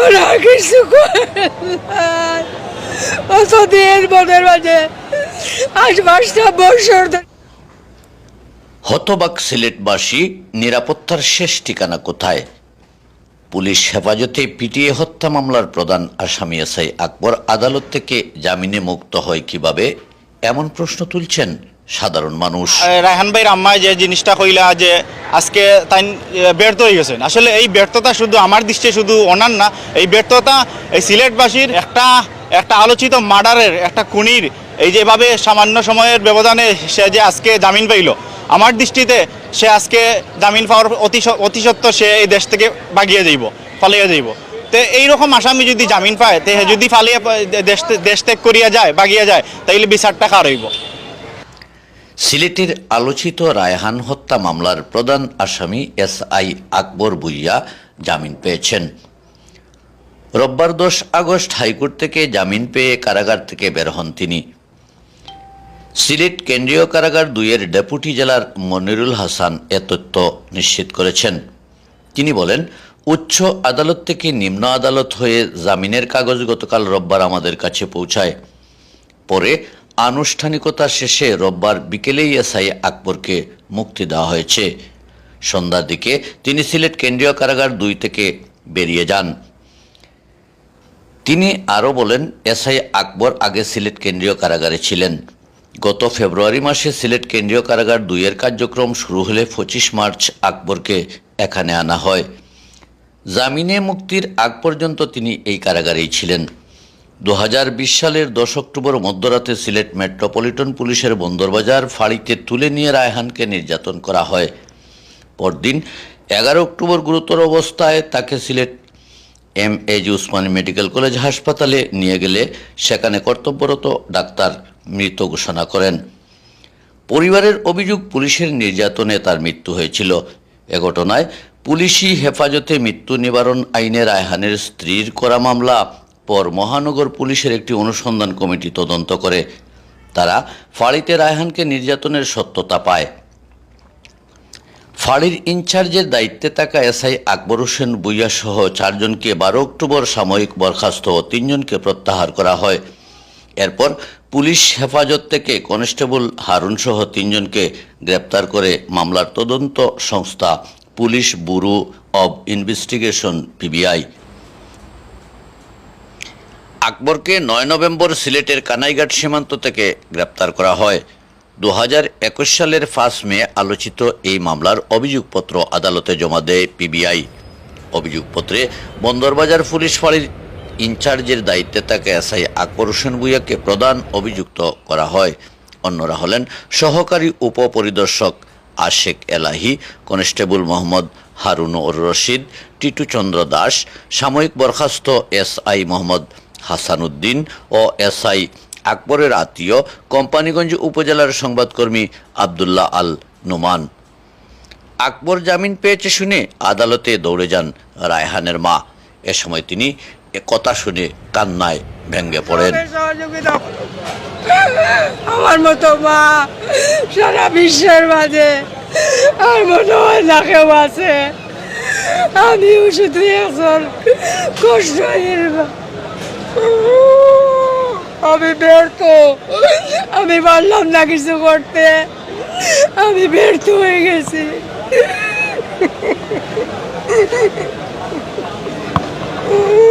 আমার মাঝে হতবাক সিলেটবাসী নিরাপত্তার শেষ ঠিকানা কোথায়? পুলিশ হেফাজতে পিটিয়ে হত্যা মামলার প্রধান আসামি এসআই আকবর আদালত থেকে জামিনে মুক্ত হয় কীভাবে? এমন প্রশ্ন তুলছেন সাধারণ মানুষ। রায়হান ভাইয়ের আম্মায় যে জিনিসটা কইলা যে আজকে তাই ব্যর্থ হয়ে গেছেন। আসলে এই ব্যর্থতা শুধু আমার দৃষ্টি শুধু অনার না, এই ব্যর্থতা এই সিলেটবাসীর একটা একটা আলোচিত মার্ডারের, একটা খুনির, এই যেভাবে সামান্য সময়ের ব্যবধানে সে যে আজকে জামিন পাইল, আমার দৃষ্টিতে সে আজকে জামিন পাওয়ার অতি স- অতি সত্ত্বর সে এই দেশ থেকে বাগিয়ে যাইব ফালিয়ে যাইব। তো এইরকম আসামি যদি জামিন পায়, তে যদি ফালিয়ে দেশ দেশ ত্যাগ করিয়া যায়, বাগিয়ে যায়, তাইলে বিচারটা কার হইব? সিলেটের আলোচিত রায়হান হত্যা মামলার প্রধান আসামি এস আই আকবর ভুইয়া জামিন পেয়েছেন। রোববার দশ আগস্ট হাইকোর্ট থেকে জামিন পেয়ে কারাগার থেকে বের হন তিনি। সিলেট কেন্দ্রীয় কারাগার দুইয়ের ডেপুটি জেলার মনিরুল হাসান এ তথ্য নিশ্চিত করেছেন। তিনি বলেন, উচ্চ আদালত থেকে নিম্ন আদালত হয়ে জামিনের কাগজ গতকাল রোববার আমাদের কাছে পৌঁছায়। পরে আনুষ্ঠানিকতা শেষে রোববার বিকেলেই এসআই আকবরকে মুক্তি দেওয়া হয়েছে। সন্ধ্যার দিকে তিনি সিলেট কেন্দ্রীয় কারাগার দুই থেকে বেরিয়ে যান। তিনি আরও বলেন, এসআই আকবর আগে সিলেট কেন্দ্রীয় কারাগারে ছিলেন। গত ফেব্রুয়ারি মাসে সিলেট কেন্দ্রীয় কারাগার দুইয়ের কার্যক্রম শুরু হলে পঁচিশ মার্চ আকবরকে এখানে আনা হয়। জামিনে মুক্তির আগ পর্যন্ত তিনি এই কারাগারেই ছিলেন। দু বিশ সালের দশ অক্টোবর মধ্যরাতে সিলেট মেট্রোপলিটন পুলিশের বন্দরবাজার ফাঁড়িতে তুলে নিয়ে রায়হানকে নির্যাতন করা হয়। পরদিন এগারো অক্টোবর গুরুতর অবস্থায় তাকে Sylhet M A G Osmani medical college হাসপাতালে নিয়ে গেলে সেখানে কর্তব্যরত ডাক্তার মৃত ঘোষণা করেন। পরিবারের অভিযোগ, পুলিশের নির্যাতনে তার মৃত্যু হয়েছিল। এ ঘটনায় পুলিশি হেফাজতে মৃত্যু নিবারণ আইনে রায়হানের স্ত্রীর করা মামলা পর মহানগর পুলিশের একটি অনুসন্ধান কমিটি তদন্ত করে। তারা ফাঁড়িতে রায়হানকে নির্যাতনের সত্যতা পায়। ফাঁড়ির ইনচার্জের দায়িত্বে থাকা এসআই আকবর হোসেন সহ চারজনকে বারো অক্টোবর সাময়িক বরখাস্ত ও তিনজনকে প্রত্যাহার করা হয়। এরপর পুলিশ হেফাজত থেকে কনস্টেবল হারুন সহ তিনজনকে গ্রেপ্তার করে মামলার তদন্ত সংস্থা police bureau of investigation, PBI. আকবরকে নয় নভেম্বর সিলেটের কানাইঘাট সীমান্ত থেকে গ্রেপ্তার করা হয়। দু সালের ফার্স্ট মে আলোচিত এই মামলার অভিযোগপত্র আদালতে জমা দেয় পিবিআই। অভিযোগপত্রে বন্দরবাজার পুলিশ ফাঁড়ির ইনচার্জের দায়িত্বে থাকা এসআই আকবর হোসেন ভুইয়াকে প্রধান অভিযুক্ত করা হয়। অন্যরা হলেন সহকারী উপপরিদর্শক আশেক এলাহি, কনস্টেবল মোহাম্মদ হারুন ওর রশিদ, টিটু চন্দ্র দাস, সাময়িক বরখাস্ত এস আই মোহাম্মদ হাসানুদ্দিন ও এস আই আকবরের আত্মীয় কোম্পানিগঞ্জ উপজেলার সংবাদকর্মী আবদুল্লাহ আল নোমান আকবর জামিন পেয়েছে শুনে আদালতে দৌড়ে যান রায়হানের মা এ সময় তিনি কথা শুনে কান্নায় ভেঙ্গে পড়েন। আমার মতো মা সারা বিশ্বের মাঝে আর মনে হয় না কেউ আছে আমিও শুধু মা। আমি ব্যর্থ আমি পারলাম না কিছু করতে আমি ব্যর্থ হয়ে গেছি Ooh.